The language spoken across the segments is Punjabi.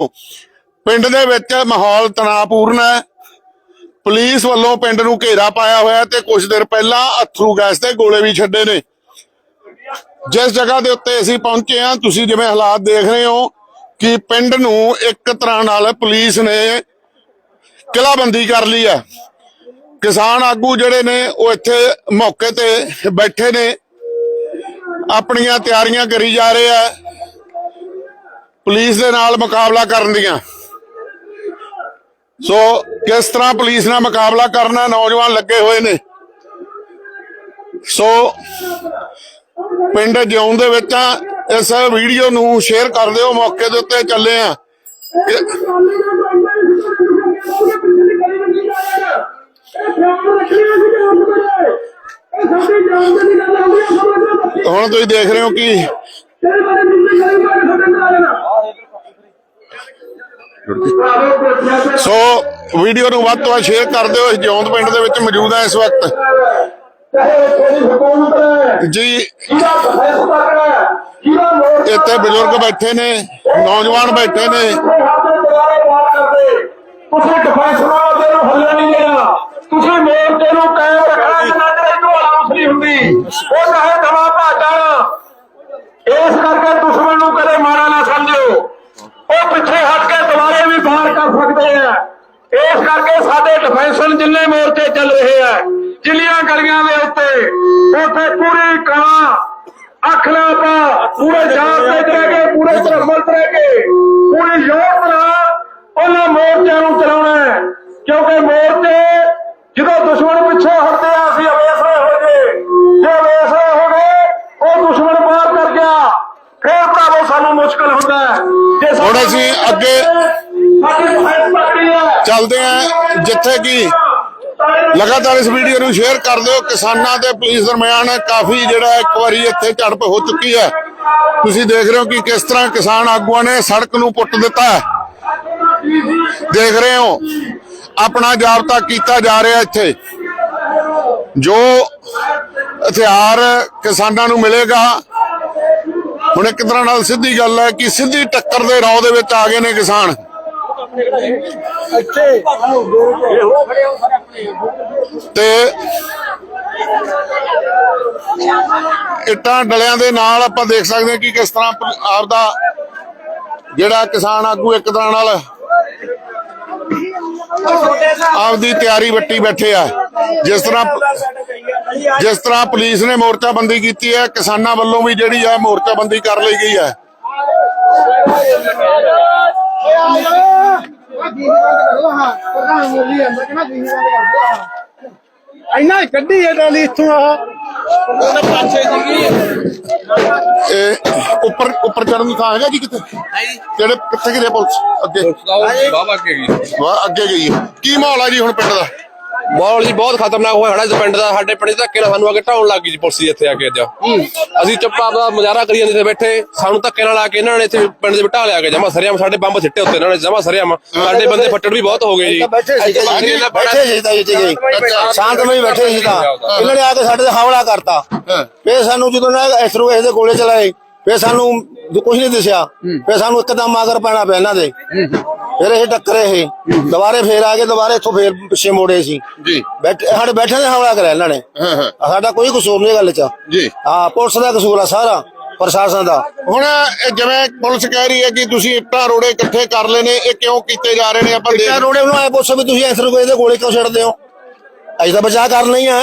ਪਿੰਡ ਦੇ ਵਿੱਚ ਮਾਹੌਲ ਤਣਾਅਪੂਰਨ ਹੈ। ਪੁਲਿਸ ਵੱਲੋਂ ਪਿੰਡ ਨੂੰ ਘੇਰਾ ਪਾਇਆ ਹੋਇਆ ਤੇ ਕੁਝ ਦਿਨ ਪਹਿਲਾਂ ਅਥਰੂ ਗੈਸ ਦੇ ਗੋਲੇ ਵੀ ਛੱਡੇ ਨੇ। ਜਿਸ ਜਗ੍ਹਾ ਦੇ ਉੱਤੇ ਅਸੀਂ ਪਹੁੰਚੇ ਹਾਂ, ਤੁਸੀਂ ਜਿਵੇਂ ਹਾਲਾਤ ਦੇਖ ਰਹੇ ਹੋ ਕਿ ਪਿੰਡ ਨੂੰ ਇੱਕ ਤਰ੍ਹਾਂ ਨਾਲ ਪੁਲਿਸ ਨੇ ਕਿਲਾਬੰਦੀ ਕਰ ਲਈ ਹੈ। ਕਿਸਾਨ ਆਗੂ ਜਿਹੜੇ ਨੇ, ਉਹ ਇੱਥੇ ਮੌਕੇ ਤੇ ਬੈਠੇ ਨੇ। ਆਪਣੀਆਂ ਤਿਆਰੀਆਂ ਕਰੀ ਜਾ ਰਹੇ ਆ ਪੁਲਿਸ ਦੇ ਨਾਲ ਮੁਕਾਬਲਾ ਕਰਨ ਦੀਆਂ। ਸੋ ਕਿਸ ਤਰ੍ਹਾਂ ਪੁਲਿਸ ਨਾਲ ਮੁਕਾਬਲਾ ਕਰਨਾ, ਨੌਜਵਾਨ ਲੱਗੇ ਹੋਏ ਨੇ। ਸੋ ਪਿੰਡ ਜਿਉਂ ਦੇ ਵਿੱਚ ਆ, ਇਸ ਵੀਡੀਓ ਨੂੰ ਸ਼ੇਅਰ ਕਰ ਦਿਓ, ਮੌਕੇ ਦੇ ਉੱਤੇ ਚੱਲੇ ਆ। ਹੁਣ ਤੁਸੀਂ ਦੇਖ ਰਹੇ ਹੋ ਕਿ ਸੋ ਵੀਡੀਓ ਨੂੰ ਵੱਧ ਤੋਂ ਵੱਧ ਸ਼ੇਅਰ ਕਰ ਦਿਓ ਜਿਉਂਦ ਪਿੰਡ ਦੇ ਵਿੱਚ ਮੌਜੂਦ ਆ ਇਸ ਵਕਤ। ਜੀ। ਇੱਥੇ ਬਜ਼ੁਰਗ ਬੈਠੇ ਨੇ ਨੌਜਵਾਨ ਬੈਠੇ ਨੇ। ਤੁਸੀਂ ਡਿਫੈਂਸ ਨਾਲ ਦੇ ਨੂੰ ਹੱਲੇ ਨਹੀਂ ਦੇਣਾ। ਤੁਸੀਂ ਮੋਰਚੇ ਨੂੰ ਕਾਇਮ ਰੱਖਣਾ ਜਿੰਨਾ ਚਿਰ ਢੋਲਾ ਹੁੰਦੀ। ਉਹ ਚਾਹੇ ਦਵਾ ਭਾਜਣ ਇਸ ਕਰਕੇ ਦੁਸ਼ਮਣ ਨੂੰ ਕਦੇ ਮਾੜਾ ਨਾ ਸਮਝਿਓ। ਉਹ ਪਿੱਛੇ ਹਟ ਕੇ ਦੁਬਾਰੇ ਵੀ ਬਾਹਰ ਕਰ ਸਕਦੇ ਆ। ਇਸ ਕਰਕੇ ਸਾਡੇ ਡਿਫੈਂਸਨ ਜਿੰਨੇ ਮੋਰਚੇ ਚੱਲ ਰਹੇ ਆ, ਜਿੰਨੀਆਂ ਗਲੀਆਂ ਦੇ ਉੱਤੇ, ਉੱਥੇ ਪੂਰੀ ਕਲਾ ਅੱਖ ਨਾ ਪਾ, ਪੂਰੇ ਜਾਨ ਹੁਣ ਅਸੀਂ ਅੱਗੇ ਚੱਲਦੇ ਹਾਂ, ਜਿੱਥੇ ਕਿ ਲਗਾਤਾਰ ਇਸ ਵੀਡੀਓ ਨੂੰ ਸ਼ੇਅਰ ਕਰ ਦਿਓ। ਕਿਸਾਨਾਂ ਤੇ ਪੁਲਿਸ ਦਰਮਿਆਨ ਕਾਫੀ ਜਿਹੜਾ ਇੱਕ ਵਾਰੀ ਇੱਥੇ ਝੜਪ ਹੋ ਚੁੱਕੀ ਹੈ। ਤੁਸੀਂ ਦੇਖ ਰਹੇ ਹੋ ਕਿ ਕਿਸ ਤਰ੍ਹਾਂ ਕਿਸਾਨ ਆਗੂਆਂ ਨੇ ਸੜਕ ਨੂੰ ਪੁੱਟ ਦਿੱਤਾ ਹੈ। ਦੇਖ ਰਹੇ ਹੋ, ਆਪਣਾ ਜਾਬਤਾ ਕੀਤਾ ਜਾ ਰਿਹਾ ਇੱਥੇ। ਜੋ ਹਥਿਆਰ ਕਿਸਾਨਾਂ ਨੂੰ ਮਿਲੇਗਾ ਹੁਣ ਇੱਕ ਤਰ੍ਹਾਂ ਨਾਲ ਸਿੱਧੀ ਗੱਲ ਹੈ ਕਿ ਸਿੱਧੀ ਟੱਕਰ ਦੇ ਰੌ ਦੇ ਵਿੱਚ ਆ ਗਏ ਨੇ ਕਿਸਾਨ। ਤੇ ਇੱਟਾਂ ਡਲਿਆਂ ਦੇ ਨਾਲ ਆਪਾਂ ਦੇਖ ਸਕਦੇ ਹਾਂ ਕਿ ਕਿਸ ਤਰ੍ਹਾਂ ਪ- ਆਪਦਾ ਜਿਹੜਾ ਕਿਸਾਨ ਆਗੂ ਇੱਕ ਤਰ੍ਹਾਂ ਨਾਲ ਆਪਦੀ ਤਿਆਰੀ ਵੱਟੀ ਬੈਠੇ ਆ। ਜਿਸ ਤਰ੍ਹਾਂ ਜਿਸ ਤਰ੍ਹਾਂ ਪੁਲਿਸ ਨੇ ਮੋਰਚਾਬੰਦੀ ਕੀਤੀ ਹੈ ਕਿਸਾਨਾਂ ਵੱਲੋਂ ਵੀ ਜਿਹੜੀ ਆ ਮੋਰਚਾਬੰਦੀ ਕਰ ਲਈ ਗਈ ਹੈ। ਇੰਨਾ ਕੱਢੀ ਹੈ ਟਰਾਲੀ ਇੱਥੋਂ ਆਹ। ਇਹ ਉੱਪਰ ਉੱਪਰ ਚੜਨ ਦੀ ਥਾਂ ਹੈਗਾ ਜੀ ਕਿਤੇ ਕਿਹੜੇ ਕਿੱਥੇ ਕਿਹਦੇ ਪੁਲਿਸ? ਅੱਗੇ। ਵਾਹ ਅੱਗੇ ਗਈ ਹੈ। ਕੀ ਮਾਹੌਲ ਹੈ ਜੀ ਹੁਣ ਪਿੰਡ ਦਾ? ਮਾਹੌਲ ਜੀ ਬਹੁਤ ਖਤਰਨਾਕ ਹੋਇਆ ਖੜਾ ਇਸ ਪਿੰਡ ਦਾ ਸਾਡੇ ਪਿੰਡ 'ਚ ਧੱਕੇ ਨਾਲ ਸਾਨੂੰ ਆ ਕੇ ਢਾਉਣ ਲੱਗ ਗਈ ਜੀ ਪੁਲਿਸ ਜੀ ਇੱਥੇ ਆ ਕੇ ਅੱਜ। ਅਸੀਂ ਚੁੱਪ ਆਪਦਾ ਮੁਜ਼ਾਹਰਾ ਕਰੀ ਜਾਂਦੇ ਇੱਥੇ ਬੈਠੇ ਸਾਨੂੰ ਧੱਕੇ ਨਾਲ ਆ ਕੇ ਇਹਨਾਂ ਨੇ ਇੱਥੇ ਪਿੰਡ ਦੇ ਬਿਠਾ ਲਿਆ ਕੇ ਜਮਾ ਸਰਿਆਮ ਸਾਡੇ ਬੰਬ ਸਿੱਟੇ ਉੱਤੇ ਇਹਨਾਂ ਨੇ ਜਮਾ ਸਰਿਆਮ। ਸਾਡੇ ਬੰਦੇ ਫੱਟੜ ਵੀ ਬਹੁਤ ਹੋ ਗਏ ਜੀ। ਬੈਠੇ ਸੀ ਬੈਠੇ ਸੀ ਤਾਂ। ਸ਼ਾਂਤਮਈ ਬੈਠੇ ਸੀ ਤਾਂ ਇਹਨਾਂ ਨੇ ਆ ਕੇ ਸਾਡੇ ਤੇ ਹਮਲਾ ਕਰਤਾ। ਫੇਰ ਸਾਨੂੰ ਜਦੋਂ ਨਾ ਇਸਰੋ ਇਸ ਦੇ ਗੋਲੇ ਚਲਾਏ ਫੇਰ ਸਾਨੂੰ ਕੁਝ ਨਹੀਂ ਦਿਸਿਆ। ਫੇਰ ਸਾਨੂੰ ਇੱਕਦਮ ਆਗਰ ਪੈਣਾ ਪਿਆ ਇਹਨਾਂ ਦੇ। ਫਿਰ ਇਹ ਟੱਕਰੇ ਇਹ। ਦੁਬਾਰੇ ਫੇਰ ਆ ਗਏ ਦੁਬਾਰੇ ਇੱਥੋਂ ਫੇਰ ਪਿੱਛੇ ਮੋੜੇ ਸੀ। ਜੀ। ਬੈਠੇ ਸਾਡੇ ਬੈਠੇ ਦੇ ਹਮਲਾ ਕਰਿਆ ਇਹਨਾਂ ਨੇ। ਸਾਡਾ ਕੋਈ ਕਸੂਰ ਨਹੀਂ ਗੱਲ 'ਚ। ਜੀ। ਹਾਂ ਪੁਲਿਸ ਦਾ ਕਸੂਰ ਆ ਸਾਰਾ ਪ੍ਰਸ਼ਾਸਨ ਦਾ। ਹੁਣ ਜਿਵੇਂ ਪੁਲਿਸ ਕਹਿ ਰਹੀ ਹੈ ਕਿ ਤੁਸੀਂ ਇੱਟਾਂ ਰੋੜੇ ਇਕੱਠੇ ਕਰ ਲਏ ਨੇ ਇਹ ਕਿਉਂ ਕੀਤੇ ਜਾ ਰਹੇ ਨੇ ਆਪਾਂ ਦੇਖ ਰੋੜੇ ਨੂੰ ਆਏ ਪੁੱਛੋ ਵੀ ਤੁਸੀਂ ਇਸਰੋ ਕੋਈ ਦੇ ਗੋਲੇ ਕਿਉਂ ਛੱਡਦੇ ਹੋ? ਅਸੀਂ ਤਾਂ ਬਚਾਅ ਕਰਨਾ ਹੀ ਆ।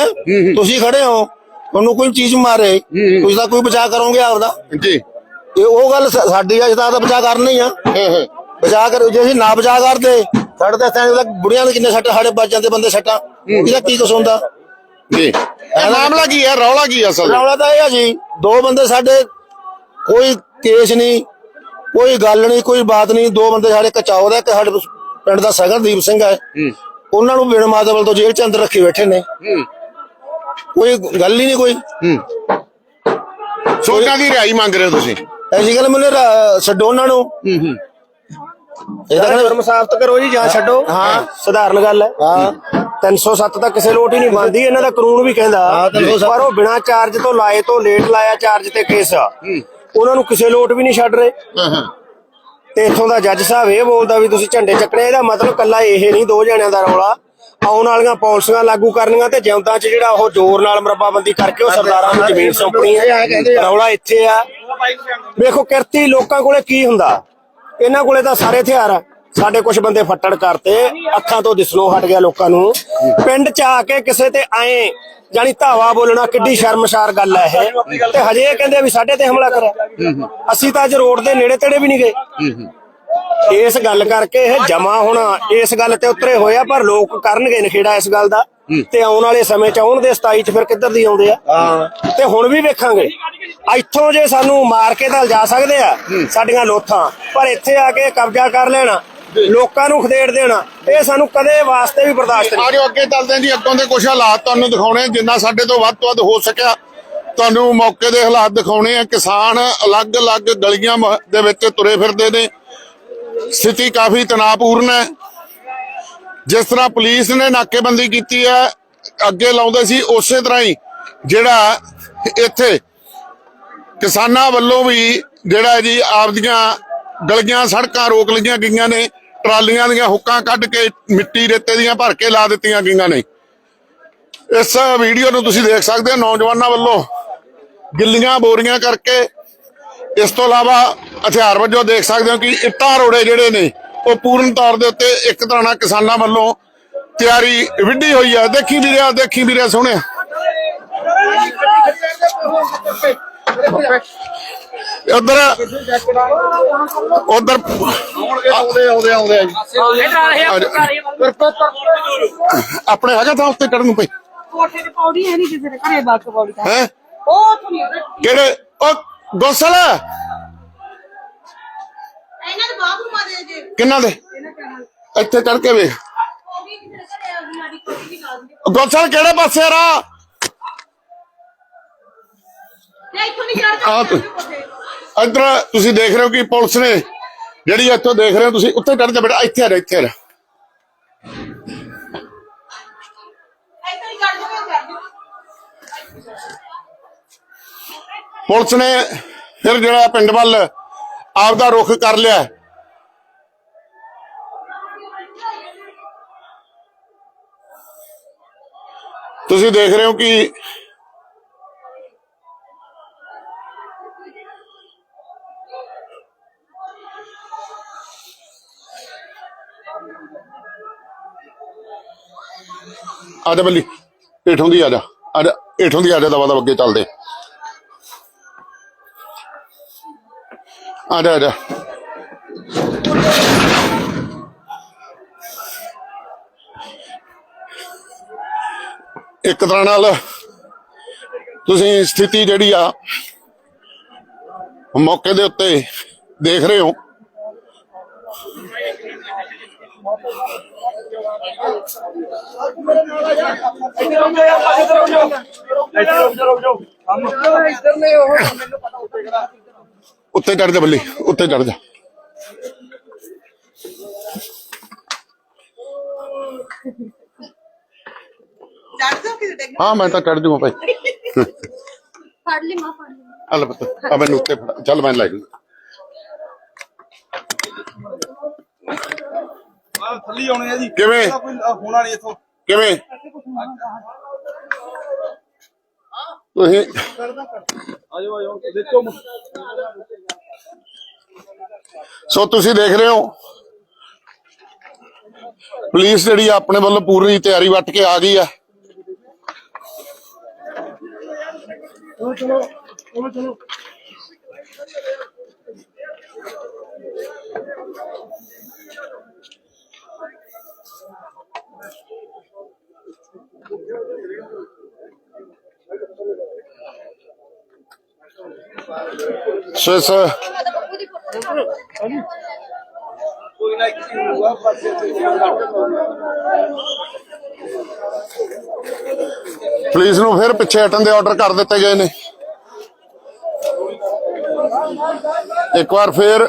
ਤੁਸੀਂ ਖੜੇ ਹੋ। ਤੁਹਾਨੂੰ ਕੋਈ ਚੀਜ਼ ਮਾਰੇ ਤੁਸੀਂ ਤਾਂ ਕੋਈ ਬਚਾਅ ਕਰੋਗੇ ਆਪਦਾ? ਜੀ। ਇਹ ਉਹ ਗੱਲ ਸਾ- ਸਾਡੀ ਆ ਤਾਂ ਬਚਾਅ ਕਰਨਾ ਹੀ ਆ। ਬਚਾਅ ਕਰ ਜੇ ਅਸੀਂ ਨਾ ਬਚਾਅ ਕਰਦੇ ਸਾਡੇ ਤਾਂ ਤੱਕ ਬੁੜੀਆਂ ਦੇ ਕਿੰਨੇ ਸੱਟ ਸਾਡੇ ਬਚ ਜਾਂਦੇ ਬੰਦੇ ਸੱਟਾਂ। ਇਹਦਾ ਕੀ ਕੁਛ ਹੁੰਦਾ? ਜੀ। ਇਹ ਮਾਮਲਾ ਕੀ ਹੈ ਰੌਲਾ ਕੀ ਹੈ ਅਸਲ? ਵਿੱਚ? ਰੌਲਾ ਤਾਂ ਇਹ ਆ ਜੀ ਦੋ ਬੰਦੇ ਸਾਡੇ ਕੋਈ ਕੇਸ ਨਹੀਂ ਕੋਈ ਗੱਲ ਨਹੀਂ ਕੋਈ ਬਾਤ ਨਹੀਂ ਦੋ ਬੰਦੇ ਸਾਡੇ ਕਚਾਓ ਦਾ ਇੱਕ ਸਾਡੇ ਪਿੰਡ ਦਾ ਸਗਰਦੀਪ ਸਿੰਘ ਹੈ। ਉਹਨਾਂ ਨੂੰ ਬਿਨ ਤੋਂ ਜੇਲ੍ਹ ਚ ਅੰਦਰ ਰੱਖੇ ਬੈਠੇ ਨੇ। ਕੋਈ ਗੱਲ ਹੀ ਨਹੀਂ ਕੋਈ। ਸੋਚਾਂ ਦੀ ਰਿਹਾਈ ਮੰਗ ਰਹੇ ਹੋ ਤੁਸੀਂ? ਐਸੀ ਗੱਲ ਮੈਨੂੰ ਰਾ- ਛੱਡੋ ਉਹਨਾਂ ਨੂੰ। ਇਹਦਾ ਜੁਰਮ ਸਾਬਤ ਕਰੋ ਜੀ ਜਾਂ ਛੱਡੋ। ਹਾਂ। ਸਧਾਰਨ ਗੱਲ ਹੈ। ਹਾਂ। 307 ਤਾਂ ਕਿਸੇ ਲੋਟ ਹੀ ਨਹੀਂ ਮੰਨਦੀ ਇਹਨਾਂ ਦਾ ਕਾਨੂੰਨ ਵੀ ਕਹਿੰਦਾ। ਪਰ ਉਹ ਬਿਨਾ ਚਾਰਜ ਤੋਂ ਲਾਏ ਤੋਂ ਲੇਟ ਲਾਇਆ ਚਾਰਜ ਤੇ ਕੇਸ ਆ। ਉਹਨਾਂ ਨੂੰ ਕਿਸੇ ਲੋਟ ਵੀ ਨਹੀਂ ਛੱਡ ਰਹੇ। ਹਾਂ ਹਾਂ। ਤੇ ਇੱਥੋਂ ਦਾ ਜੱਜ ਸਾਹਿਬ ਇਹ ਬੋਲਦਾ ਵੀ ਤੁਸੀਂ ਝੰਡੇ ਚੱਕਣੇ ਇਹਦਾ ਮਤਲਬ ਕੱਲਾ ਇਹ ਨਹੀਂ ਦੋ ਜਣਿਆਂ ਦਾ ਰੌਲਾ। ਆਉਣ ਵਾਲੀਆਂ ਪਾਲਿਸੀਆਂ ਲਾਗੂ ਕਰਨੀਆਂ ਤੇ ਜਿਉਂਦਾਂ 'ਚ ਜਿਹੜਾ ਉਹ ਜ਼ੋਰ ਨਾਲ ਮਰਬਾਬੰਦੀ ਕਰਕੇ ਉਹ ਸਰਦਾਰਾਂ ਨੂੰ ਜ਼ਮੀਨ ਸੌਂਪਣੀ ਹੈ। ਰੌਲਾ ਇੱਥੇ ਆ। ਵੇਖੋ, ਕਿਰਤੀ ਲੋਕਾਂ ਕੋਲੇ ਕੀ ਹੁੰਦਾ? ਇਹਨਾਂ ਕੋਲੇ ਤਾਂ ਸਾਰੇ ਹਥਿਆਰ ਆ। ਸਾਡੇ ਕੁਝ ਬੰਦੇ ਫੱਟੜ ਕਰਤੇ, ਅੱਖਾਂ ਤੋਂ ਦਿਸਣੋਂ ਹਟ ਗਿਆ ਲੋਕਾਂ ਨੂੰ। ਪਿੰਡ ਚ ਆ ਕੇ ਕਿਸੇ ਤੇ ਆਏ ਜਾਨੀ ਧਾਵਾ ਬੋਲਣਾ ਕਿੱਡੀ ਸ਼ਰਮਸ਼ਾਰ ਗੱਲ ਹੈ ਇਹ। ਤੇ ਹਜੇ ਕਹਿੰਦੇ ਵੀ ਸਾਡੇ ਤੇ ਹਮਲਾ ਕਰਿਆ। ਅਸੀਂ ਤਾਂ ਅੱਜ ਰੋਡ ਦੇ ਨੇੜੇ ਤੇੜੇ ਵੀ ਨਹੀਂ ਗਏ। ਇਸ ਗੱਲ ਕਰਕੇ ਇਹ ਜਮਾ ਹੋਣਾ ਇਸ ਗੱਲ ਤੇ ਉਤਰੇ ਹੋਇਆ ਪਰ ਲੋਕ ਕਰਨਗੇ ਨਖੇੜਾ ਇਸ ਗੱਲ ਦਾ ਤੇ ਆਉਣ ਵਾਲੇ ਸਮੇਂ ਚ ਆਉਣ ਦੇ 27 ਚ ਫਿਰ ਕਿੱਧਰ ਦੀ ਆਉਂਦੇ ਆ? ਤੇ ਹੁਣ ਵੀ ਵੇਖਾਂਗੇ। ਇੱਥੋਂ ਜੇ ਸਾਨੂੰ ਮਾਰ ਕੇ ਤਾਂ ਜਾ ਸਕਦੇ ਆ ਸਾਡੀਆਂ ਲੋਥਾਂ। ਪਰ ਇੱਥੇ ਆ ਕੇ ਕਬਜ਼ਾ ਕਰ ਲੈਣਾ ਲੋਕਾਂ ਨੂੰ ਖਦੇੜ ਦੇਣਾ ਇਹ ਸਾਨੂੰ ਕਦੇ ਵਾਸਤੇ ਵੀ ਬਰਦਾਸ਼ਤ ਨਹੀਂ। ਆਜੋ ਅੱਗੇ ਚੱਲਦੇ ਜੀ। ਅੱਗੋਂ ਦੇ ਕੁਝ ਹਾਲਾਤ ਤੁਹਾਨੂੰ ਦਿਖਾਉਣੇ ਜਿੰਨਾ ਸਾਡੇ ਤੋਂ ਵੱਧ ਤੋਂ ਵੱਧ ਹੋ ਸਕਿਆ। ਤੁਹਾਨੂੰ ਮੌਕੇ ਦੇ ਹਾਲਾਤ ਦਿਖਾਉਣੇ ਆ। ਕਿਸਾਨ ਅਲੱਗ-ਅਲੱਗ ਗਲੀਆਂ ਦੇ ਵਿੱਚ ਤੁਰੇ ਫਿਰਦੇ ਨੇ। ਸਥਿਤੀ ਕਾਫੀ ਤਣਾਅਪੂਰਨ ਹੈ। ਜਿਸ ਤਰ੍ਹਾਂ ਪੁਲਿਸ ਨੇ ਨਾਕੇਬੰਦੀ ਕੀਤੀ ਹੈ, ਅੱਗੇ ਲਾਉਂਦੇ ਸੀ, ਉਸੇ ਤਰ੍ਹਾਂ ਹੀ ਜਿਹੜਾ ਇੱਥੇ ਕਿਸਾਨਾਂ ਵੱਲੋਂ ਵੀ ਜਿਹੜਾ ਜੀ ਆਪਦੀਆਂ ਗਲੀਆਂ, ਸੜਕਾਂ ਰੋਕ ਲਈਆਂ ਗਈਆਂ ਨੇ, ਟਰਾਲੀਆਂ ਦੀਆਂ ਹੁੱਕਾਂ ਕੱਢ ਕੇ ਮਿੱਟੀ ਰੇਤੇ ਦੀਆਂ ਭਰ ਕੇ ਲਾ ਦਿੱਤੀਆਂ ਗਈਆਂ ਨੇ। ਇਸ ਵੀਡੀਓ ਨੂੰ ਤੁਸੀਂ ਦੇਖ ਸਕਦੇ ਹੋ ਨੌਜਵਾਨਾਂ ਵੱਲੋਂ ਗਿੱਲੀਆਂ ਬੋਰੀਆਂ ਕਰਕੇ ਇਸ ਤੋਂ ਇਲਾਵਾ ਹਥਿਆਰ ਵਜੋਂ ਦੇਖ ਸਕਦੇ ਹੋ ਕਿ ਇੱਟਾਂ ਰੋੜੇ ਜਿਹੜੇ ਨੇ ਉਹ ਪੂਰਨ ਤੌਰ ਦੇ ਉੱਤੇ ਇੱਕ ਤਰ੍ਹਾਂ ਨਾਲ ਕਿਸਾਨਾਂ ਵੱਲੋਂ ਤਿਆਰੀ ਵਿੱਢੀ ਹੋਈ ਹੈ ਦੇਖੀ ਵੀਰਿਆ ਦੇਖੀ ਵੀਰਿਆ ਸੋਹਣਿਆ ਉਧਰ ਉਧਰ ਆਉਂਦੇ ਆਉਂਦੇ ਆਉਂਦੇ ਆਪਣੇ ਹੈਗਾ ਤਾਂ ਉੱਤੇ ਚੜਨ ਨੂੰ ਪਈ ਕੋਠੇ ਤੇ ਪੌੜੀ ਹੈ ਨਹੀਂ ਕਿਸੇ ਦੇ ਘਰੇ ਬਾਕ ਪੌੜੀ ਹੈ? ਉਹ ਕਿਹੜੇ? ਉਹ ਗੋਸਲ। ਇਹਨਾਂ ਦੇ ਬਾਥਰੂਮ ਆ ਦੇ ਜੇ। ਕਿੰਨਾ ਦੇ? ਇੱਥੇ ਚੜ ਕੇ ਵੇਖ ਗੋਸਲ ਕਿਹੜੇ ਪਾਸੇ ਆ ਰਾ? ਤੇ ਇੱਥੋਂ ਨਹੀਂ ਕੋਠੇ। ਇੱਧਰ ਤੁਸੀਂ ਦੇਖ ਰਹੇ ਹੋ ਕਿ ਪੁਲਿਸ ਨੇ ਜਿਹੜੀ ਇੱਥੋਂ ਦੇਖ ਰਹੇ ਹੋ ਤੁਸੀਂ ਉੱਥੇ ਚੜ ਜਾ ਬੇਟਾ ਇੱਥੇ ਆ ਜਾ ਇੱਥੇ ਆ ਜਾ ਇੱਥੋਂ ਨਹੀਂ ਚੜ ਜਾਵੇ ਚੜ ਜਾਓ ਪੁਲਿਸ ਨੇ ਫਿਰ ਜਿਹੜਾ ਪਿੰਡ ਵੱਲ ਆਪਦਾ ਰੁਖ ਕਰ ਲਿਆ। ਤੁਸੀਂ ਦੇਖ ਰਹੇ ਹੋ ਕਿ ਆ ਬੱਲੀ ਏਠੋਂ ਦੀ ਆ ਜਾ ਏਠੋਂ ਦੀ ਆ ਦਵਾ ਦਵਾ ਅੱਗੇ ਚੱਲਦੇ। ਆ ਜਾ ਆ ਜਾ ਇੱਕ ਤਰ੍ਹਾਂ ਨਾਲ ਤੁਸੀਂ ਸਥਿਤੀ ਜਿਹੜੀ ਆ ਮੌਕੇ ਦੇ ਉੱਤੇ ਦੇਖ ਰਹੇ ਹੋ ਉੱਤੇ ਚੜ ਜਾ ਬੱਲੀ ਉੱਤੇ ਚੜ ਜਾ। ਚੜ ਜਾਓ ਕਿਸੇ ਦੇ ਹਾਂ ਮੈਂ ਤਾਂ ਚੜ ਜੂਗਾ ਭਾਈ। ਫੜ ਲਈ ਮਾਂ ਫੜ ਲਈ। ਹਲ ਪੁੱਤ ਆ ਮੈਨੂੰ ਉੱਤੇ ਫੜਾ। ਚੱਲ ਮੈਂ ਲੈ ਜੂ ਆ ਥੱਲੀ ਆਉਣੇ ਆ ਜੀ। ਕਿਵੇਂ? ਇਹਦਾ ਕੋਈ ਅ, ਹੋਣਾ ਨਹੀਂ ਇਥੋਂ। ਕਿਵੇਂ? ਤੁਸੀਂ ਆਜੋ ਆਜੋ ਦੇਖੋ। ਸੋ ਤੁਸੀਂ ਦੇਖ ਰਹੇ ਹੋ। ਪੁਲਿਸ ਜਿਹੜੀ ਆਪਣੇ ਵੱਲੋਂ ਪੂਰੀ ਤਿਆਰੀ ਵੱਟ ਕੇ ਆ ਗਈ ਆ। ਸੋ ਇਸ ਕੋਈ ਨਾ ਇੱਕ ਹੋਊਗਾ ਪਾਸੇ ਪੁਲਿਸ ਨੂੰ ਫਿਰ ਪਿੱਛੇ ਹਟਣ ਦੇ ਆਰਡਰ ਕਰ ਦਿੱਤੇ ਗਏ ਨੇ। ਇੱਕ ਵਾਰ ਫਿਰ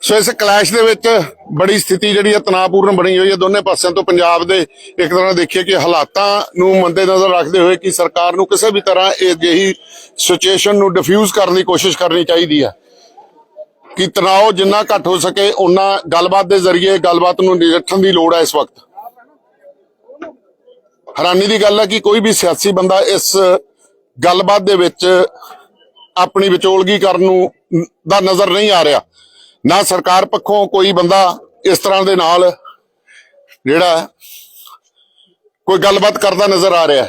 ਸੋ ਇਸ ਕਲੈਸ਼ ਦੇ ਵਿੱਚ ਬੜੀ ਸਥਿਤੀ ਜਿਹੜੀ ਹੈ ਤਣਾਅਪੂਰਨ ਬਣੀ ਹੋਈ ਹੈ ਦੋਨੇ ਪਾਸਿਆਂ ਤੋਂ ਪੰਜਾਬ ਦੇ ਇੱਕ ਤਰ੍ਹਾਂ ਦੇਖੀਏ ਕਿ ਹਾਲਾਤਾਂ ਨੂੰ ਮੰਦੇ ਨਜ਼ਰ ਰੱਖਦੇ ਹੋਏ ਕਿ ਸਰਕਾਰ ਨੂੰ ਕਿਸੇ ਵੀ ਤਰ੍ਹਾਂ ਇਹ ਜਿਹੀ ਸਿਚੁਏਸ਼ਨ ਨੂੰ ਡਿਫਿਊਜ਼ ਕਰਨ ਦੀ ਕੋਸ਼ਿਸ਼ ਕਰਨੀ ਚਾਹੀਦੀ ਹੈ ਕਿ ਤਣਾਅ ਜਿੰਨਾ ਘੱਟ ਹੋ ਸਕੇ ਉਹਨਾਂ ਗੱਲਬਾਤ ਦੇ ਜ਼ਰੀਏ ਗੱਲਬਾਤ ਨੂੰ ਨਜਿੱਠਣ ਦੀ ਲੋੜ ਹੈ ਇਸ ਵਕਤ। ਹੈਰਾਨੀ ਦੀ ਗੱਲ ਹੈ ਕਿ ਕੋਈ ਵੀ ਸਿਆਸੀ ਬੰਦਾ ਇਸ ਗੱਲਬਾਤ ਦੇ ਵਿੱਚ ਆਪਣੀ ਵਿਚੋਲਗੀ ਕਰਨ ਨੂੰ ਦਾ ਨਜ਼ਰ ਨਹੀਂ ਆ ਰਿਹਾ। ਨਾ ਸਰਕਾਰ ਪੱਖੋਂ ਕੋਈ ਬੰਦਾ ਇਸ ਤਰ੍ਹਾਂ ਦੇ ਨਾਲ ਜਿਹੜਾ ਕੋਈ ਗੱਲਬਾਤ ਕਰਦਾ ਨਜ਼ਰ ਆ ਰਿਹਾ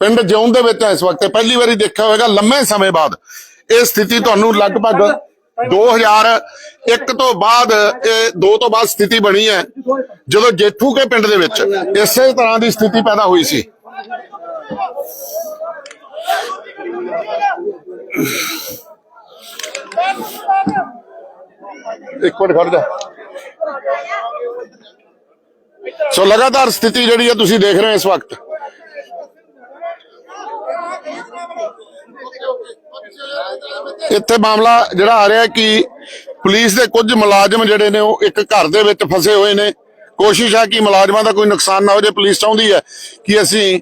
ਪਿੰਡ ਜਿਉਂ ਦੇ ਵਿੱਚ ਇਸ ਵਕਤ। ਪਹਿਲੀ ਵਾਰੀ ਦੇਖਿਆ ਹੋਵੇਗਾ ਲੰਮੇ ਸਮੇਂ ਬਾਅਦ ਇਹ ਸਥਿਤੀ ਤੁਹਾਨੂੰ ਲਗਭਗ 2001 ਤੋਂ ਬਾਅਦ ਇਹ ਦੋ ਤੋਂ ਬਾਅਦ ਸਥਿਤੀ ਬਣੀ ਹੈ। ਜਦੋਂ ਜੇਠੂ ਕੇ ਪਿੰਡ ਦੇ ਵਿੱਚ ਇਸੇ ਤਰ੍ਹਾਂ ਦੀ ਸਥਿਤੀ ਪੈਦਾ ਹੋਈ ਸੀ। ਇੱਕ ਮਿੰਟ ਖੜ ਜਾ। ਸੋ ਲਗਾਤਾਰ ਸਥਿਤੀ ਜਿਹੜੀ ਹੈ ਤੁਸੀਂ ਦੇਖ ਰਹੇ ਹੋ ਇਸ ਵਕਤ। ਇੱਥੇ ਮਾਮਲਾ ਜਿਹੜਾ ਆ ਰਿਹਾ ਕਿ ਪੁਲਿਸ ਦੇ ਕੁਝ ਮੁਲਾਜ਼ਮ ਜਿਹੜੇ ਨੇ, ਉਹ ਇੱਕ ਘਰ ਦੇ ਵਿੱਚ ਫਸੇ ਹੋਏ ਨੇ। ਕੋਸ਼ਿਸ਼ ਹੈ ਕਿ ਮੁਲਾਜ਼ਮਾਂ ਦਾ ਕੋਈ ਨੁਕਸਾਨ ਨਾ ਹੋ ਜਾਏ। ਪੁਲਿਸ ਚਾਹੁੰਦੀ ਹੈ ਕਿ ਅਸੀਂ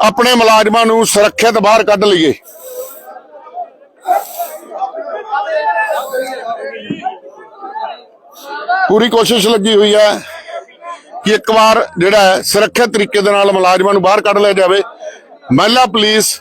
ਆਪਣੇ ਮੁਲਾਜ਼ਮਾਂ ਨੂੰ ਸੁਰੱਖਿਅਤ ਬਾਹਰ ਕੱਢ ਲਈਏ। ਪੂਰੀ ਕੋਸ਼ਿਸ਼ ਲੱਗੀ ਹੋਈ ਹੈ ਕਿ ਇੱਕ ਵਾਰ ਜਿਹੜਾ ਹੈ ਸੁਰੱਖਿਅਤ ਤਰੀਕੇ ਦੇ ਨਾਲ ਮੁਲਾਜ਼ਮਾਂ ਨੂੰ ਬਾਹਰ ਕੱਢ ਲਿਆ ਜਾਵੇ। ਮਹਿਲਾ ਪੁਲਿਸ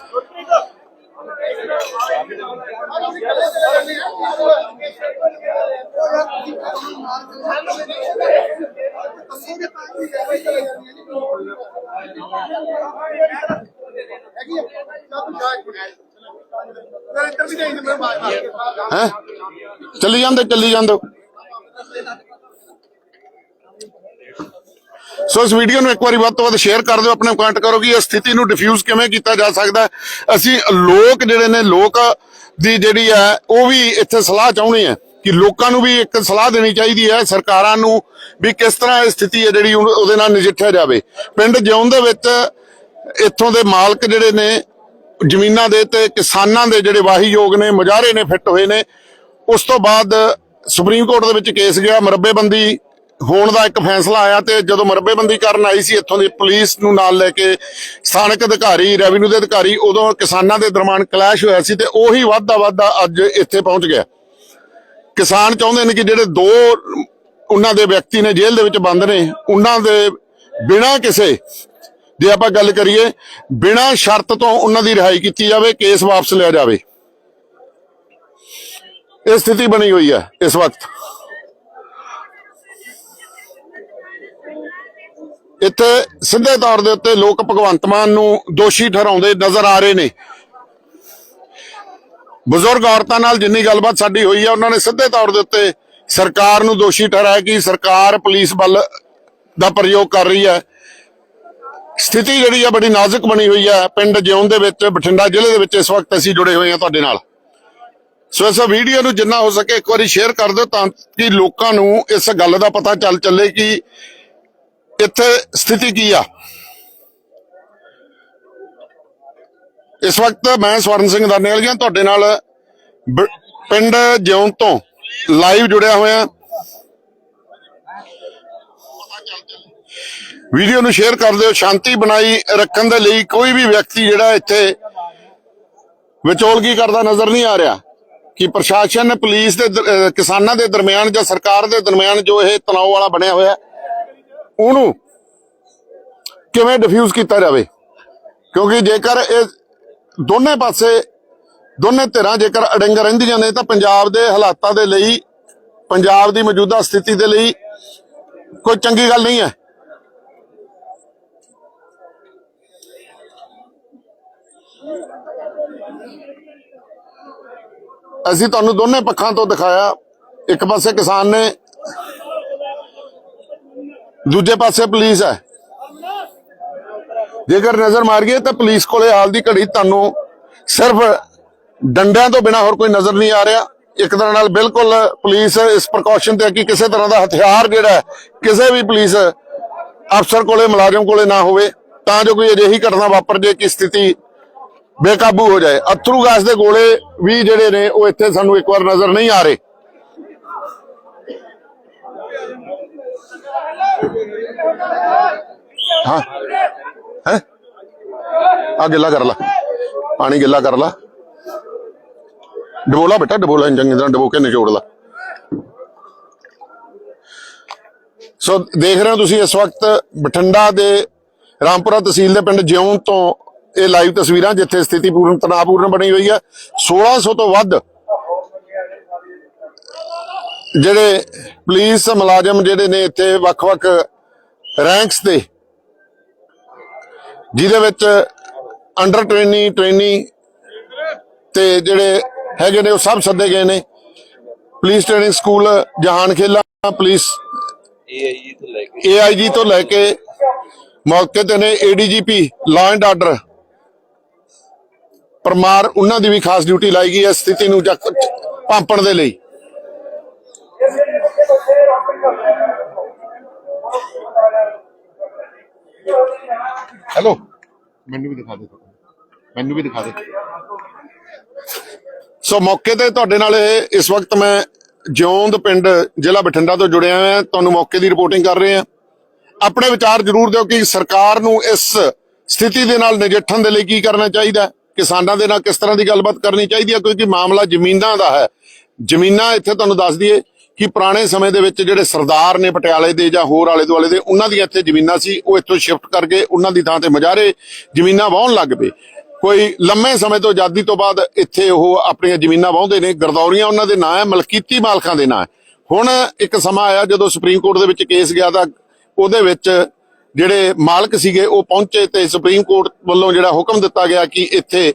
ਹੈ? ਚੱਲੀ ਜਾਂਦੇ ਚੱਲੀ ਜਾਂਦੇ। ਸੋ ਇਸ ਵੀਡੀਓ ਨੂੰ ਇੱਕ ਵਾਰੀ ਵੱਧ ਤੋਂ ਵੱਧ ਸ਼ੇਅਰ ਕਰ ਦਿਓ, ਆਪਣੇ ਕਮੈਂਟ ਕਰੋ ਕਿ ਇਸ ਸਥਿਤੀ ਨੂੰ ਡਿਫਿਊਜ਼ ਕਿਵੇਂ ਕੀਤਾ ਜਾ ਸਕਦਾ ਅਸੀਂ ਲੋਕ ਜਿਹੜੇ ਨੇ, ਲੋਕ ਦੀ ਜਿਹੜੀ ਹੈ, ਉਹ ਵੀ ਇੱਥੇ ਸਲਾਹ ਚਾਹੁੰਦੇ ਆ ਕਿ ਲੋਕਾਂ ਨੂੰ ਵੀ ਇੱਕ ਸਲਾਹ ਦੇਣੀ ਚਾਹੀਦੀ ਹੈ, ਸਰਕਾਰਾਂ ਨੂੰ ਵੀ ਕਿਸ ਤਰ੍ਹਾਂ ਇਹ ਸਥਿਤੀ ਹੈ ਜਿਹੜੀ ਉਹਦੇ ਨਾਲ ਨਜਿੱਠਿਆ ਜਾਵੇ। ਪਿੰਡ ਜਿਉਂ ਦੇ ਵਿੱਚ ਇੱਥੋਂ ਦੇ ਮਾਲਕ ਜਿਹੜੇ ਨੇ, ਜ਼ਮੀਨਾਂ ਦੇ ਤੇ ਕਿਸਾਨਾਂ ਦੇ ਜਿਹੜੇ ਵਾਹੀਯੋਗ ਨੇ, ਮੁਜ਼ਾਹਰੇ ਨੇ, ਫਿੱਟ ਹੋਏ ਨੇ ਉਸ ਤੋਂ ਬਾਅਦ ਸੁਪਰੀਮ ਕੋਰਟ ਦੇ ਵਿੱਚ ਕੇਸ ਗਿਆ, ਮਰੱਬੇਬੰਦੀ ਹੋਣ ਦਾ ਇੱਕ ਫੈਸਲਾ ਆਇਆ ਤੇ ਜਦੋਂ ਮਰੱਬੇਬੰਦੀ ਕਰਨ ਆਈ ਸੀ, ਇੱਥੋਂ ਦੀ ਪੁਲਿਸ ਨੂੰ ਨਾਲ ਲੈ ਕੇ ਸਥਾਨਕ ਅਧਿਕਾਰੀ, ਰੈਵਨਿਊ ਦੇ ਅਧਿਕਾਰੀ, ਉਦੋਂ ਕਿਸਾਨਾਂ ਦੇ ਦਰਮਿਆਨ ਕਲੈਸ਼ ਹੋਇਆ ਸੀ ਤੇ ਉਹੀ ਵੱਧਦਾ ਵੱਧਦਾ ਅੱਜ ਇੱਥੇ ਪਹੁੰਚ ਗਿਆ। ਕਿਸਾਨ ਚਾਹੁੰਦੇ ਨੇ ਕਿ ਜਿਹੜੇ ਦੋ ਉਹਨਾਂ ਦੇ ਵਿਅਕਤੀ ਨੇ ਜੇਲ੍ਹ ਦੇ ਵਿੱਚ ਬੰਦ ਨੇ, ਉਹਨਾਂ ਦੇ ਬਿਨਾਂ ਕਿਸੇ, ਜੇ ਆਪਾਂ ਗੱਲ ਕਰੀਏ, ਬਿਨਾਂ ਸ਼ਰਤ ਤੋਂ ਉਹਨਾਂ ਦੀ ਰਿਹਾਈ ਕੀਤੀ ਜਾਵੇ, ਕੇਸ ਵਾਪਸ ਲਿਆ ਜਾਵੇ। ਇਹ ਸਥਿਤੀ ਬਣੀ ਹੋਈ ਹੈ ਇਸ ਵਕਤ। ਇੱਥੇ ਸਿੱਧੇ ਤੌਰ ਦੇ ਉੱਤੇ ਲੋਕ ਭਗਵੰਤ ਮਾਨ ਨੂੰ ਦੋਸ਼ੀ ਠਹਿਰਾਉਂਦੇ ਨਜ਼ਰ ਆ ਰਹੇ ਨੇ। ਬਜ਼ੁਰਗ ਔਰਤਾਂ ਨਾਲ ਜਿੰਨੀ ਗੱਲਬਾਤ ਸਾਡੀ ਹੋਈ ਹੈ, ਉਹਨਾਂ ਨੇ ਸਿੱਧੇ ਤੌਰ ਦੇ ਉੱਤੇ ਸਰਕਾਰ ਨੂੰ ਦੋਸ਼ੀ ਠਹਿਰਾਇਆ ਕਿ ਸਰਕਾਰ ਪੁਲਿਸ ਬਲ ਦਾ ਪ੍ਰਯੋਗ ਕਰ ਰਹੀ ਹੈ। ਸਥਿਤੀ ਜਿਹੜੀ ਹੈ ਬੜੀ ਨਾਜ਼ੁਕ ਬਣੀ ਹੋਈ ਹੈ। ਪਿੰਡ ਜਿਉਂ ਦੇ ਵਿੱਚ, ਬਠਿੰਡਾ ਜ਼ਿਲ੍ਹੇ ਦੇ ਵਿੱਚ ਇਸ ਵਕਤ ਅਸੀਂ ਜੁੜੇ ਹੋਏ ਹਾਂ ਤੁਹਾਡੇ ਨਾਲ। ਸੋ ਇਸ ਵੀਡੀਓ ਨੂੰ ਜਿੰਨਾ ਹੋ ਸਕੇ ਇੱਕ ਵਾਰੀ ਸ਼ੇਅਰ ਕਰ ਦਿਓ ਤਾਂ ਕਿ ਲੋਕਾਂ ਨੂੰ ਇਸ ਗੱਲ ਦਾ ਪਤਾ ਚੱਲ ਚੱਲੇ ਕਿ ਇੱਥੇ ਸਥਿਤੀ ਕੀ ਆ। ਇਸ ਵਕਤ ਮੈਂ ਸਵਰਨ ਸਿੰਘ ਦਾਨੇਵਾਲੀਆ ਤੁਹਾਡੇ ਨਾਲ ਪਿੰਡ ਜਿਉਂ ਤੋਂ ਲਾਈਵ ਜੁੜਿਆ ਹੋਇਆ। ਵੀਡੀਓ ਨੂੰ ਸ਼ੇਅਰ ਕਰ ਦਿਓ, ਸ਼ਾਂਤੀ ਬਣਾਈ ਰੱਖਣ ਦੇ ਲਈ ਕੋਈ ਵੀ ਵਿਅਕਤੀ ਜਿਹੜਾ ਇੱਥੇ ਵਿਚੋਲਗੀ ਕਰਦਾ ਨਜ਼ਰ ਨਹੀਂ ਆ ਰਿਹਾ। ਕਿ ਪ੍ਰਸ਼ਾਸਨ, ਪੁਲਿਸ ਦੇ ਦਰ- ਕਿਸਾਨਾਂ ਦੇ ਦਰਮਿਆਨ ਜਾਂ ਸਰਕਾਰ ਦੇ ਦਰਮਿਆਨ ਜੋ ਇਹ ਤਣਾਅ ਵਾਲਾ ਬਣਿਆ ਹੋਇਆ, ਉਹਨੂੰ ਕਿਵੇਂ ਡਿਫਿਊਜ਼ ਕੀਤਾ ਜਾਵੇ? ਕਿਉਂਕਿ ਜੇਕਰ ਇਹ ਦੋਨੇ ਪਾਸੇ, ਦੋਨੇ ਧਿਰਾਂ ਜੇਕਰ ਅੜੰਗ ਰਹਿੰਦੀਆਂ ਨੇ, ਤਾਂ ਪੰਜਾਬ ਦੇ ਹਾਲਾਤਾਂ ਦੇ ਲਈ, ਪੰਜਾਬ ਦੀ ਮੌਜੂਦਾ ਸਥਿਤੀ ਦੇ ਲਈ ਕੋਈ ਚੰਗੀ ਗੱਲ ਨਹੀਂ ਹੈ। ਅਸੀਂ ਤੁਹਾਨੂੰ ਦੋਨੇ ਪੱਖਾਂ ਤੋਂ ਦਿਖਾਇਆ। ਇੱਕ ਪਾਸੇ ਕਿਸਾਨ ਨੇ ਦੂਜੇ ਪਾਸੇ ਪੁਲਿਸ ਹੈ। ਜੇਕਰ ਨਜ਼ਰ ਮਾਰੀਏ ਤਾਂ ਪੁਲਿਸ ਕੋਲੇ ਹਾਲ ਦੀ ਘੜੀ ਤੁਹਾਨੂੰ ਸਿਰਫ ਡੰਡਿਆਂ ਤੋਂ ਬਿਨਾ ਹੋਰ ਕੋਈ ਨਜ਼ਰ ਨਹੀਂ ਆ ਰਿਹਾ। ਇੱਕ ਤਰ੍ਹਾਂ ਨਾਲ ਬਿਲਕੁਲ ਪੁਲਿਸ ਇਸ ਪ੍ਰਕਾਸ਼ਨ ਤੇ ਹੈ ਕਿ ਕਿਸੇ ਤਰ੍ਹਾਂ ਦਾ ਹਥਿਆਰ ਜਿਹੜਾ ਹੈ, ਕਿਸੇ ਵੀ ਪੁਲਿਸ ਅਫਸਰ ਕੋਲੇ ਮੁਲਾਜ਼ਮ ਕੋਲੇ ਨਾ ਹੋਵੇ। ਤਾਂ ਜੋ ਕੋਈ ਅਜਿਹੀ ਘਟਨਾ ਵਾਪਰ ਜੇ ਕਿ ਸਥਿਤੀ ਬੇਕਾਬੂ ਹੋ ਜਾਏ। ਅਥਰੂ ਗੈਸ ਦੇ ਗੋਲੇ ਵੀ ਜਿਹੜੇ ਨੇ, ਉਹ ਇੱਥੇ ਸਾਨੂੰ ਇੱਕ ਵਾਰ ਨਜ਼ਰ ਨਹੀਂ ਆ ਰਹੇ। ਹਾਂ। ਹੈ? ਆ ਗਿੱਲਾ ਕਰ ਲਾ। ਪਾਣੀ ਗਿੱਲਾ ਕਰ ਲਾ। ਡਬੋਲਾ ਬੇਟਾ, ਡਬੋਲਾ ਚੰਗੀ ਤਰ੍ਹਾਂ ਡਬੋ ਕੇ ਨਿਚੋੜ ਲਾ। ਸੋ ਦੇਖ ਰਹੇ ਹੋ ਤੁਸੀਂ ਇਸ ਵਕਤ ਬਠਿੰਡਾ ਦੇ ਰਾਮਪੁਰਾ ਤਹਿਸੀਲ ਦੇ ਪਿੰਡ ਜਿਉਂ ਤੋਂ ਇਹ ਲਾਈਵ ਤਸਵੀਰਾਂ ਜਿੱਥੇ ਸਥਿਤੀ ਪੂਰਨ ਤਣਾਅਪੂਰਨ ਬਣੀ ਹੋਈ ਹੈ। 1600 ਤੋਂ ਵੱਧ ਜਿਹੜੇ ਪੁਲਿਸ ਮੁਲਾਜ਼ਮ ਜਿਹੜੇ ਨੇ ਇੱਥੇ ਵੱਖ-ਵੱਖ ਰੈਂਕਸ ਤੇ ਜਿਹਦੇ ਵਿੱਚ ਅੰਡਰ ਟ੍ਰੇਨੀ ਟ੍ਰੇਨੀ ਤੇ ਜਿਹੜੇ ਹੈਗੇ ਨੇ ਉਹ ਸਭ ਸੱਦੇ ਗਏ ਨੇ। ਪੁਲਿਸ ਟ੍ਰੇਨਿੰਗ ਸਕੂਲ ਜਹਾਨ ਖੇਲਾ ਪੁਲਿਸ ਏਆਈਜੀ ਤੋਂ ਲੈ ਕੇ ਮੌਕੇ ਤੇ ਨੇ ADGP law and order Parmar ਉਹਨਾਂ ਦੀ ਵੀ ਖਾਸ ਡਿਊਟੀ ਲਾਈ ਗਈ ਹੈ ਸਥਿਤੀ ਨੂੰ ਭਾਂਪਣ ਦੇ ਲਈ। ਹੈਲੋ ਮੈਨੂੰ ਵੀ ਦਿਖਾ ਦੇ ਮੈਨੂੰ ਵੀ ਦਿਖਾ ਦੇ ਸੋ ਮੌਕੇ ਤੇ ਤੁਹਾਡੇ ਨਾਲ ਇਹ ਇਸ ਵਕਤ ਮੈਂ ਜਿਉਂਦ ਪਿੰਡ ਜ਼ਿਲ੍ਹਾ ਬਠਿੰਡਾ ਤੋਂ ਜੁੜਿਆ ਹੋਇਆ ਤੁਹਾਨੂੰ ਮੌਕੇ ਦੀ ਰਿਪੋਰਟਿੰਗ ਕਰ ਰਹੇ ਹਾਂ। ਆਪਣੇ ਵਿਚਾਰ ਜ਼ਰੂਰ ਦਿਓ ਕਿ ਸਰਕਾਰ ਨੂੰ ਇਸ ਸਥਿਤੀ ਦੇ ਨਾਲ ਨਜਿੱਠਣ ਦੇ ਲਈ ਕੀ ਕਰਨਾ ਚਾਹੀਦਾ ਹੈ? ਕਿਸਾਨਾਂ ਦੇ ਨਾਲ ਕਿਸ ਤਰ੍ਹਾਂ ਦੀ ਗੱਲਬਾਤ ਕਰਨੀ ਚਾਹੀਦੀ ਹੈ? ਕਿਉਂਕਿ ਮਾਮਲਾ ਜ਼ਮੀਨਾਂ ਦਾ ਹੈ। ਜ਼ਮੀਨਾਂ ਇੱਥੇ ਤੁਹਾਨੂੰ ਦੱਸ ਦਈਏ ਕਿ ਪੁਰਾਣੇ ਸਮੇਂ ਦੇ ਵਿੱਚ ਜਿਹੜੇ ਸਰਦਾਰ ਨੇ ਪਟਿਆਲੇ ਦੇ ਜਾਂ ਹੋਰ ਆਲੇ ਦੁਆਲੇ ਦੇ, ਉਹਨਾਂ ਦੀਆਂ ਇੱਥੇ ਜ਼ਮੀਨਾਂ ਸੀ। ਉਹ ਇੱਥੋਂ ਸ਼ਿਫਟ ਕਰਕੇ ਉਹਨਾਂ ਦੀ ਥਾਂ ਤੇ ਮਜਾਰੇ ਜ਼ਮੀਨਾਂ ਵਾਹੁਣ ਲੱਗ ਪਏ। ਕੋਈ ਲੰਮੇ ਸਮੇਂ ਤੋਂ, ਆਜ਼ਾਦੀ ਤੋਂ ਬਾਅਦ ਇੱਥੇ ਉਹ ਆਪਣੀਆਂ ਜ਼ਮੀਨਾਂ ਵਾਹੁੰਦੇ ਨੇ। ਗਰਦੌਰੀਆਂ ਉਹਨਾਂ ਦੇ ਨਾਂ ਹੈ, ਮਲਕੀਤੀ ਮਾਲਕਾਂ ਦੇ ਨਾਂ ਹੁਣ ਇੱਕ ਸਮਾਂ ਆਇਆ ਜਦੋਂ ਸੁਪਰੀਮ ਕੋਰਟ ਦੇ ਵਿੱਚ ਕੇਸ ਗਿਆ ਤਾਂ ਉਹਦੇ ਵਿੱਚ ਜਿਹੜੇ ਮਾਲਕ ਸੀਗੇ ਉਹ ਪਹੁੰਚੇ ਤੇ ਸੁਪਰੀਮ ਕੋਰਟ ਵੱਲੋਂ ਜਿਹੜਾ ਹੁਕਮ ਦਿੱਤਾ ਗਿਆ ਕਿ ਇੱਥੇ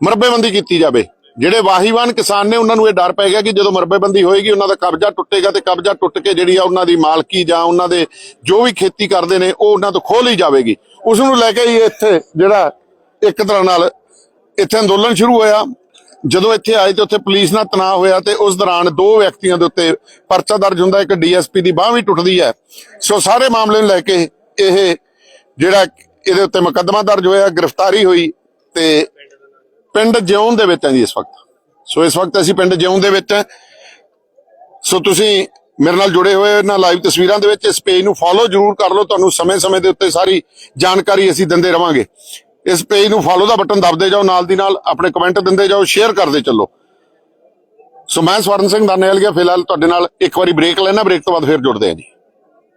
ਮਰਬੇਬੰਦੀ ਕੀਤੀ ਜਾਵੇ। ਜਿਹੜੇ ਵਾਹੀਵਾਨ ਕਿਸਾਨ ਨੇ ਉਹਨਾਂ ਨੂੰ ਇਹ ਡਰ ਪੈ ਗਿਆ ਕਿ ਜਦੋਂ ਮਰਬੇਬੰਦੀ ਹੋਏਗੀ, ਉਹਨਾਂ ਦਾ ਕਬਜ਼ਾ ਟੁੱਟੇਗਾ ਤੇ ਕਬਜ਼ਾ ਟੁੱਟ ਕੇ ਜਿਹੜੀ ਆ ਉਹਨਾਂ ਦੀ ਮਾਲਕੀ ਜਾਂ ਉਹਨਾਂ ਦੇ ਜੋ ਵੀ ਖੇਤੀ ਕਰਦੇ ਨੇ, ਉਹ ਉਹਨਾਂ ਤੋਂ ਖੋਹ ਲਈ ਜਾਵੇਗੀ। ਉਸ ਨੂੰ ਲੈ ਕੇ ਹੀ ਇੱਥੇ ਜਿਹੜਾ ਇੱਕ ਤਰ੍ਹਾਂ ਨਾਲ ਇੱਥੇ ਅੰਦੋਲਨ ਸ਼ੁਰੂ ਹੋਇਆ। ਜਦੋਂ ਇੱਥੇ ਆਏ ਤੇ ਉੱਥੇ ਪੁਲਿਸ ਨਾਲ ਤਣਾਅ ਹੋਇਆ ਤੇ ਉਸ ਦੌਰਾਨ ਦੋ ਵਿਅਕਤੀਆਂ ਦੇ ਉੱਤੇ ਪਰਚਾ ਦਰਜ ਹੁੰਦਾ, ਇੱਕ ਡੀਐਸਪੀ ਦੀ ਬਾਹ ਵੀ ਟੁੱਟਦੀ ਹੈ। ਸੋ ਸਾਰੇ ਮਾਮਲੇ ਨੂੰ ਲੈ ਕੇ ਇਹ ਜਿਹੜਾ ਇਹਦੇ ਉੱਤੇ ਮੁਕੱਦਮਾ ਦਰਜ ਹੋਇਆ, ਗ੍ਰਿਫਤਾਰੀ ਹੋਈ ਤੇ ਪਿੰਡ ਜਿਉਂ ਦੇ ਵਿੱਚ ਹਾਂ ਜੀ ਇਸ ਵਕਤ। ਸੋ ਇਸ ਵਕਤ ਅਸੀਂ ਪਿੰਡ ਜਿਉਂ ਦੇ ਵਿੱਚ ਹਾਂ। ਸੋ ਤੁਸੀਂ ਮੇਰੇ ਨਾਲ ਜੁੜੇ ਹੋਏ ਇਹਨਾਂ ਲਾਈਵ ਤਸਵੀਰਾਂ ਦੇ ਵਿੱਚ। ਇਸ ਪੇਜ ਨੂੰ ਫੋਲੋ ਜਰੂਰ ਕਰ ਲਓ। ਤੁਹਾਨੂੰ ਸਮੇਂ-ਸਮੇਂ ਦੇ ਉੱਤੇ ਸਾਰੀ ਜਾਣਕਾਰੀ ਅਸੀਂ ਦਿੰਦੇ ਰਵਾਂਗੇ। ਇਸ ਪੇਜ ਨੂੰ ਫੋਲੋ ਦਾ ਬਟਨ ਦਬਦੇ ਜਾਓ, ਨਾਲ ਦੀ ਨਾਲ ਆਪਣੇ ਕਮੈਂਟ ਦਿੰਦੇ ਜਾਓ ਸ਼ੇਅਰ ਕਰਦੇ ਚੱਲੋ। ਸੋ ਮੈਂ ਸਵਰਨ ਸਿੰਘ ਦਾਨੇਵਾਲ ਗਿਆ ਫਿਲਹਾਲ ਤੁਹਾਡੇ ਨਾਲ ਇੱਕ ਵਾਰੀ ਬ੍ਰੇਕ ਲੈਣਾ ਬ੍ਰੇਕ ਤੋਂ ਬਾਅਦ ਫਿਰ ਜੁੜਦੇ ਹਾਂ ਜੀ।